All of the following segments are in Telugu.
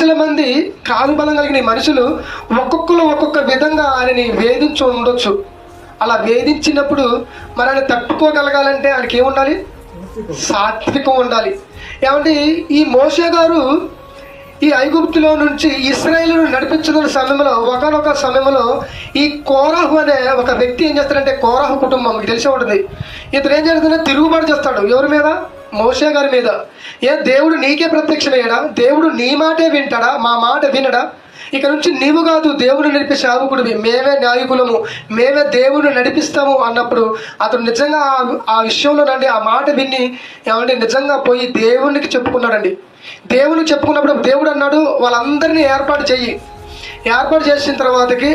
లక్షల మంది కాలు బలం కలిగిన మనుషులు ఒక్కొక్కరు ఒక్కొక్క విధంగా ఆయనని వేధించి ఉండొచ్చు. అలా వేధించినప్పుడు మరి ఆయన తట్టుకోగలగాలంటే ఆయనకి ఏముండాలి? సాత్వికం ఉండాలి. ఏమంటే ఈ మోషే గారు ఈ ఐగుప్తులో నుంచి ఇస్రాయేల్ను నడిపించుకున్న సమయంలో ఒకనొక సమయంలో ఈ కోరాహు అనే ఒక వ్యక్తి ఏం చేస్తాడంటే కోరాహు కుటుంబం మీకు తెలిసే ఉంటుంది. ఇతను ఏం చేస్తుందంటే తిరుగుబాటు చేస్తాడు. ఎవరి మీద? మోషే గారి మీద. ఏ దేవుడు నీకే ప్రత్యక్షమయ్యాడా దేవుడు నీ మాటే వింటాడా? మా మాట వినడా? ఇక నుంచి నీవు కాదు దేవుడు నడిపే సేవకుడివి మేమే నాయకులము మేమే దేవుడిని నడిపిస్తాము అన్నప్పుడు అతను నిజంగా ఆ- విషయంలోనండి విషయంలో నండి ఆ మాట విని ఏమంటే నిజంగా పోయి దేవునికి చెప్పుకున్నాడండి. దేవుని చెప్పుకున్నప్పుడు దేవుడు అన్నాడు వాళ్ళందరినీ ఏర్పాటు చెయ్యి ఏర్పాటు చేసిన తర్వాతకి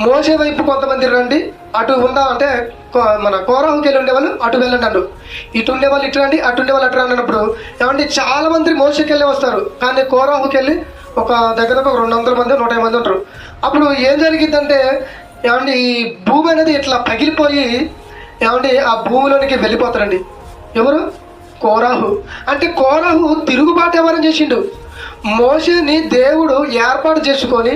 మోసే వైపు కొంతమంది రండి. అటు ఉందా అంటే మన కోరాహుకి వెళ్ళి ఉండేవాళ్ళు అటు వెళ్ళండి అన్నాడు ఇటు ఉండేవాళ్ళు ఇటు రండి అటు ఉండేవాళ్ళు అటు రండి అన్నప్పుడు ఏమంటే చాలా మంది మోసకి వెళ్ళి వస్తారు. కానీ కోరాహుకెళ్ళి ఒక దగ్గర ఒక రెండు వందల మంది నూట మంది ఉంటారు. అప్పుడు ఏం జరిగిందంటే ఏమండి ఈ భూమి అనేది ఇట్లా పగిలిపోయి ఏమండి ఆ భూమిలోనికి వెళ్ళిపోతారండి. ఎవరు? కోరాహు. అంటే కోరాహు తిరుగుబాటు ఎవరని చేసిండు? మోషని దేవుడు ఏర్పాటు చేసుకొని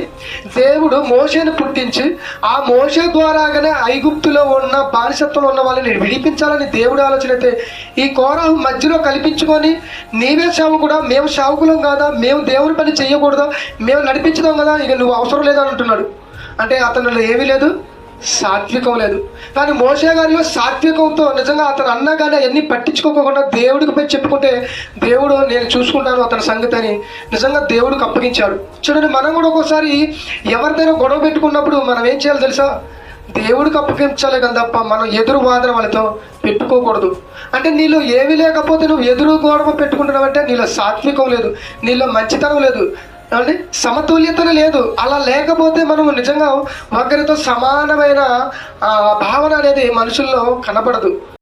దేవుడు మోషేని పుట్టించి ఆ మోషే ద్వారాగానే ఐగుప్తులో ఉన్న బానిసత్వంలో ఉన్న వాళ్ళని విడిపించాలని దేవుడు ఆలోచన అయితే ఈ కోరాహు మధ్యలో కల్పించుకొని నీవే సేవకుడా మేము సేవకులం కాదా? మేము దేవుని పని చేయకూడదా? మేము నడిపించదాం కదా? ఇక నువ్వు అవసరం లేదని అంటున్నాడు. అంటే అతనిలో ఏమీ లేదు. సాత్వికం లేదు. కానీ మోసే గారిలో సాత్వికంతో నిజంగా అతను అన్నగానే అన్ని పట్టించుకోకుండా దేవుడికి పోయి చెప్పుకుంటే దేవుడు నేను చూసుకుంటాను అతని సంగతి అని నిజంగా దేవుడికి అప్పగించాడు. చూడండి మనం కూడా ఒక్కోసారి ఎవరిదైనా గొడవ పెట్టుకున్నప్పుడు మనం ఏం చేయాలి తెలుసా? దేవుడికి అప్పగించాలి కానీ తప్ప మనం ఎదురు వాదన వాళ్ళతో పెట్టుకోకూడదు. అంటే నీలో ఏమీ లేకపోతే నువ్వు ఎదురు గొడవ పెట్టుకుంటున్నావంటే నీలో సాత్వికం లేదు నీలో మంచితనం లేదు. ఏమండి? సమతుల్యతనే లేదు. అలా లేకపోతే మనం నిజంగా ఒకరితో సమానమైన భావన అనేది మనుషుల్లో కనబడదు